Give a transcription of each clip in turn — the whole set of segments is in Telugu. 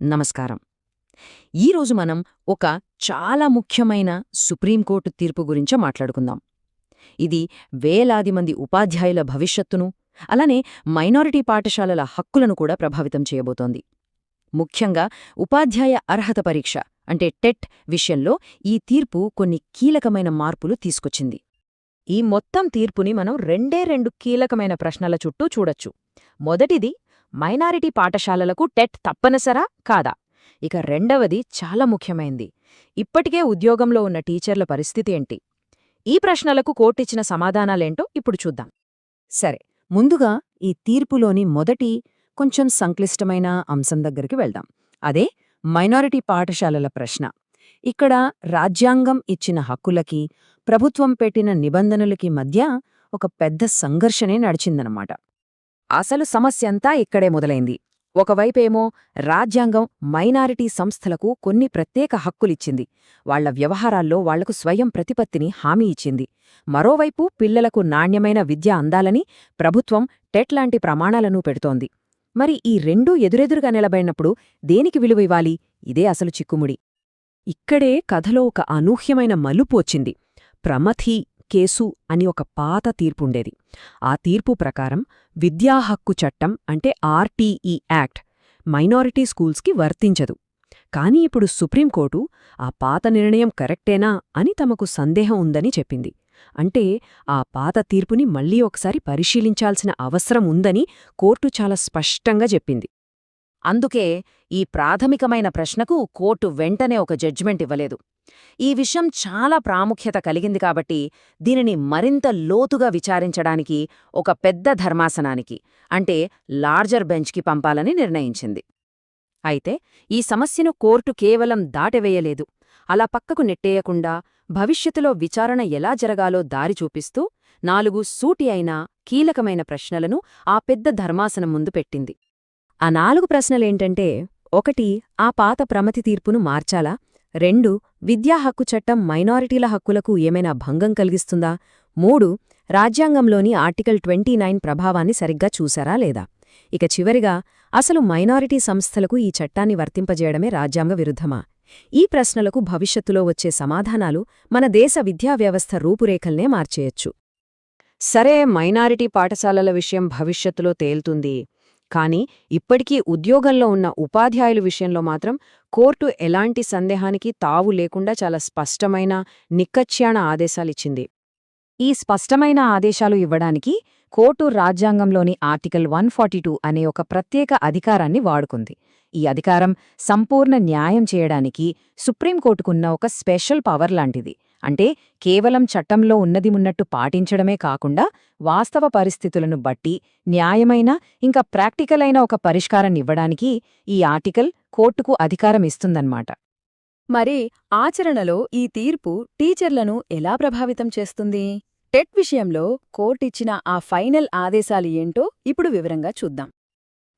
నమస్కారం. ఈరోజు మనం ఒక చాలా ముఖ్యమైన సుప్రీంకోర్టు తీర్పు గురించి మాట్లాడుకుందాం. ఇది వేలాది మంది ఉపాధ్యాయుల భవిష్యత్తును అలానే మైనారిటీ పాఠశాలల హక్కులను కూడా ప్రభావితం చేయబోతోంది. ముఖ్యంగా ఉపాధ్యాయ అర్హత పరీక్ష అంటే టెట్ విషయంలో ఈ తీర్పు కొన్ని కీలకమైన మార్పులు తీసుకొచ్చింది. ఈ మొత్తం తీర్పుని మనం రెండే రెండు కీలకమైన ప్రశ్నల చుట్టూ చూడొచ్చు. మొదటిది మైనారిటీ పాఠశాలలకు టెట్ తప్పనిసరా కాదా? ఇక రెండవది చాలా ముఖ్యమైంది. ఇప్పటికే ఉద్యోగంలో ఉన్న టీచర్ల పరిస్థితి ఏంటి? ఈ ప్రశ్నలకు కోర్టిచ్చిన సమాధానాలేంటో ఇప్పుడు చూద్దాం. సరే ముందుగా ఈ తీర్పులోని మొదటి కొంచెం సంక్లిష్టమైన అంశం దగ్గరికి వెళ్దాం. అదే మైనారిటీ పాఠశాలల ప్రశ్న. ఇక్కడ రాజ్యాంగం ఇచ్చిన హక్కులకి ప్రభుత్వం పెట్టిన నిబంధనలకి మధ్య ఒక పెద్ద సంఘర్షణే నడిచిందనమాట. అసలు సమస్యంతా ఇక్కడే మొదలైంది. ఒకవైపేమో రాజ్యాంగం మైనారిటీ సంస్థలకు కొన్ని ప్రత్యేక హక్కులిచ్చింది. వాళ్ళ వ్యవహారాల్లో వాళ్ళకు స్వయం ప్రతిపత్తిని హామీ ఇచ్చింది. మరోవైపు పిల్లలకు నాణ్యమైన విద్య అందాలని ప్రభుత్వం టెట్ లాంటి ప్రమాణాలను పెడుతోంది. మరి ఈ రెండూ ఎదురెదురుగా నిలబడినప్పుడు దేనికి విలువ ఇవ్వాలి? ఇదే అసలు చిక్కుముడి. ఇక్కడే కథలో ఒక అనూహ్యమైన మలుపు వచ్చింది. ప్రమథీ కేసు అని ఒక పాత తీర్పుండేది. ఆ తీర్పు ప్రకారం విద్యా హక్కు చట్టం అంటే ఆర్టీఈ యాక్ట్ మైనారిటీ స్కూల్స్కి వర్తించదు. కాని ఇప్పుడు సుప్రీంకోర్టు ఆ పాత నిర్ణయం కరెక్టేనా అని తమకు సందేహం ఉందని చెప్పింది. అంటే ఆ పాత తీర్పుని మళ్ళీ ఒకసారి పరిశీలించాల్సిన అవసరం ఉందని కోర్టు చాలా స్పష్టంగా చెప్పింది. అందుకే ఈ ప్రాథమికమైన ప్రశ్నకు కోర్టు వెంటనే ఒక జడ్జిమెంట్ ఇవ్వలేదు. ఈ విషయం చాలా ప్రాముఖ్యత కలిగింది కాబట్టి దీనిని మరింత లోతుగా విచారించడానికి ఒక పెద్ద ధర్మాసనానికి అంటే లార్జర్ బెంచ్కి పంపాలని నిర్ణయించింది. అయితే ఈ సమస్యను కోర్టు కేవలం దాటవేయలేదు. అలా పక్కకు నెట్టేయకుండా భవిష్యత్తులో విచారణ ఎలా జరగాలో దారి చూపిస్తూ నాలుగు సూటి అయిన కీలకమైన ప్రశ్నలను ఆ పెద్ద ధర్మాసనం ముందు పెట్టింది. ఆ నాలుగు ప్రశ్నలేంటంటే ఒకటి ఆ పాత ప్రమతి తీర్పును మార్చాలా? రెండు విద్యా హక్కు చట్టం మైనారిటీల హక్కులకు ఏమైనా భంగం కలిగిస్తుందా? మూడు రాజ్యాంగంలోని ఆర్టికల్ ట్వంటీ నైన్ ప్రభావాన్ని సరిగ్గా చూసారా లేదా? ఇక చివరిగా అసలు మైనారిటీ సంస్థలకు ఈ చట్టాన్ని వర్తింపజేయడమే రాజ్యాంగ విరుద్ధమా? ఈ ప్రశ్నలకు భవిష్యత్తులో వచ్చే సమాధానాలు మన దేశ విద్యా వ్యవస్థ రూపురేఖల్నే మార్చేయచ్చు. సరే మైనారిటీ పాఠశాలల విషయం భవిష్యత్తులో తేల్తుంది. కానీ ఇప్పటికీ ఉద్యోగంలో ఉన్న ఉపాధ్యాయుల విషయంలో మాత్రం కోర్టు ఎలాంటి సందేహానికి తావు లేకుండా చాలా స్పష్టమైన నిక్కచ్యాణ ఆదేశాలిచ్చింది. ఈ స్పష్టమైన ఆదేశాలు ఇవ్వడానికి కోర్టు రాజ్యాంగంలోని ఆర్టికల్ వన్ అనే ఒక ప్రత్యేక అధికారాన్ని వాడుకుంది. ఈ అధికారం సంపూర్ణ న్యాయం చేయడానికి సుప్రీంకోర్టుకున్న ఒక స్పెషల్ పవర్ లాంటిది. అంటే కేవలం చట్టంలో ఉన్నది ఉన్నట్టు పాటించడమే కాకుండా వాస్తవ పరిస్థితులను బట్టి న్యాయమైన ఇంకా ప్రాక్టికల్ అయిన ఒక పరిష్కారాన్నివ్వడానికి ఈ ఆర్టికల్ కోర్టుకు అధికారం ఇస్తుందన్నమాట. మరి ఆచరణలో ఈ తీర్పు టీచర్లను ఎలా ప్రభావితం చేస్తుంది? టెట్ విషయంలో కోర్టిచ్చిన ఆ ఫైనల్ ఆదేశాలు ఏంటో ఇప్పుడు వివరంగా చూద్దాం.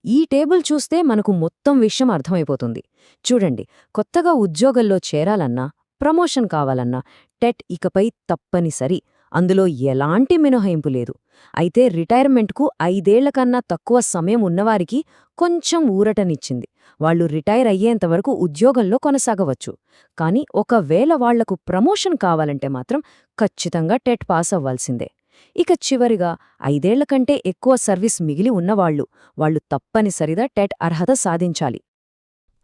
ఈ టేబుల్ చూస్తే మనకు మొత్తం విషయం అర్థమైపోతుంది. చూడండి కొత్తగా ఉద్యోగంలో చేరాలన్నా ప్రమోషన్ కావాలన్నా టెట్ ఇకపై తప్పనిసరి. అందులో ఎలాంటి మినహాయింపు లేదు. అయితే రిటైర్మెంట్కు ఐదేళ్ళకన్నా తక్కువ సమయం ఉన్నవారికి కొంచెం ఊరటనిచ్చింది. వాళ్ళు రిటైర్ అయ్యేంతవరకు ఉద్యోగంలో కొనసాగవచ్చు. కాని ఒకవేళ వాళ్ళకు ప్రమోషన్ కావాలంటే మాత్రం ఖచ్చితంగా టెట్ పాస్ అవ్వాల్సిందే. ఇక చివరిగా ఐదేళ్ళ కంటే ఎక్కువ సర్వీస్ మిగిలి ఉన్నవాళ్ళు వాళ్ళు తప్పనిసరిగా టెట్ అర్హత సాధించాలి.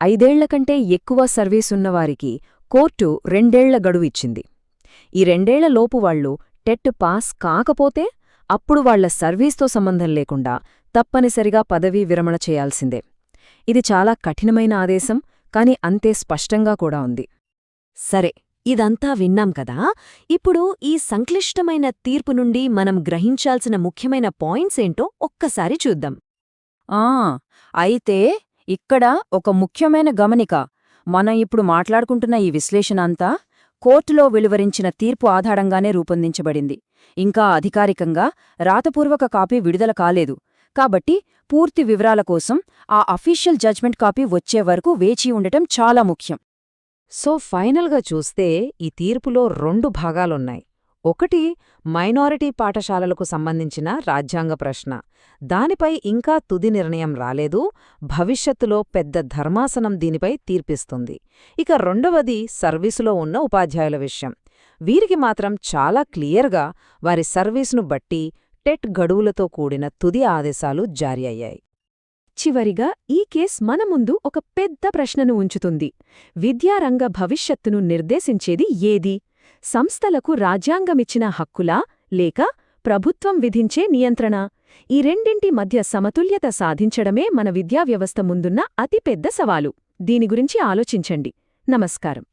ఐదేళ్ళ కంటే ఎక్కువ సర్వీసున్నవారికి కోర్టు రెండేళ్ళ గడువు ఇచ్చింది ఈ రెండేళ్ళలోపు వాళ్ళు టెట్ పాస్ కాకపోతే అప్పుడు వాళ్ళ సర్వీస్తో సంబంధం లేకుండా తప్పనిసరిగా పదవీ విరమణ చేయాల్సిందే. ఇది చాలా కఠినమైన ఆదేశం కాని అంతే స్పష్టంగా కూడా ఉంది. సరే ఇదంతా విన్నాం కదా? ఇప్పుడు ఈ సంక్లిష్టమైన తీర్పు నుండి మనం గ్రహించాల్సిన ముఖ్యమైన పాయింట్స్ ఏంటో ఒక్కసారి చూద్దాం. ఆ అయితే ఇక్కడ ఒక ముఖ్యమైన గమనిక మనం ఇప్పుడు మాట్లాడుకుంటున్న ఈ విశ్లేషణ అంతా కోర్టులో వెలువరించిన తీర్పు ఆధారంగానే రూపొందించబడింది. ఇంకా అధికారికంగా రాతపూర్వక కాపీ విడుదల కాలేదు. కాబట్టి పూర్తి వివరాల కోసం ఆ అఫీషియల్ జడ్జ్మెంట్ కాపీ వచ్చే వరకు వేచి ఉండటం చాలా ముఖ్యం. సో ఫైనల్గా చూస్తే ఈ తీర్పులో రెండు భాగాలున్నాయి. ఒకటి మైనారిటీ పాఠశాలలకు సంబంధించిన రాజ్యాంగ ప్రశ్న. దానిపై ఇంకా తుది నిర్ణయం రాలేదు. భవిష్యత్తులో పెద్ద ధర్మాసనం దీనిపై తీర్పిస్తుంది. ఇక రెండవది సర్వీసులో ఉన్న ఉపాధ్యాయుల విషయం. వీరికి మాత్రం చాలా క్లియర్గా వారి సర్వీసును బట్టి టెట్ గడువులతో కూడిన తుది ఆదేశాలు జారీ అయ్యాయి. చివరిగా ఈ కేస్ మన ముందు ఒక పెద్ద ప్రశ్నను ఉంచుతుంది. విద్యారంగ భవిష్యత్తును నిర్దేశించేది ఏది? సంస్థలకు రాజ్యాంగమిచ్చిన హక్కులా? లేక ప్రభుత్వం విధించే నియంత్రణ? ఈ రెండింటి మధ్య సమతుల్యత సాధించడమే మన విద్యావ్యవస్థ ముందున్న అతిపెద్ద సవాలు. దీని గురించి ఆలోచించండి. నమస్కారం.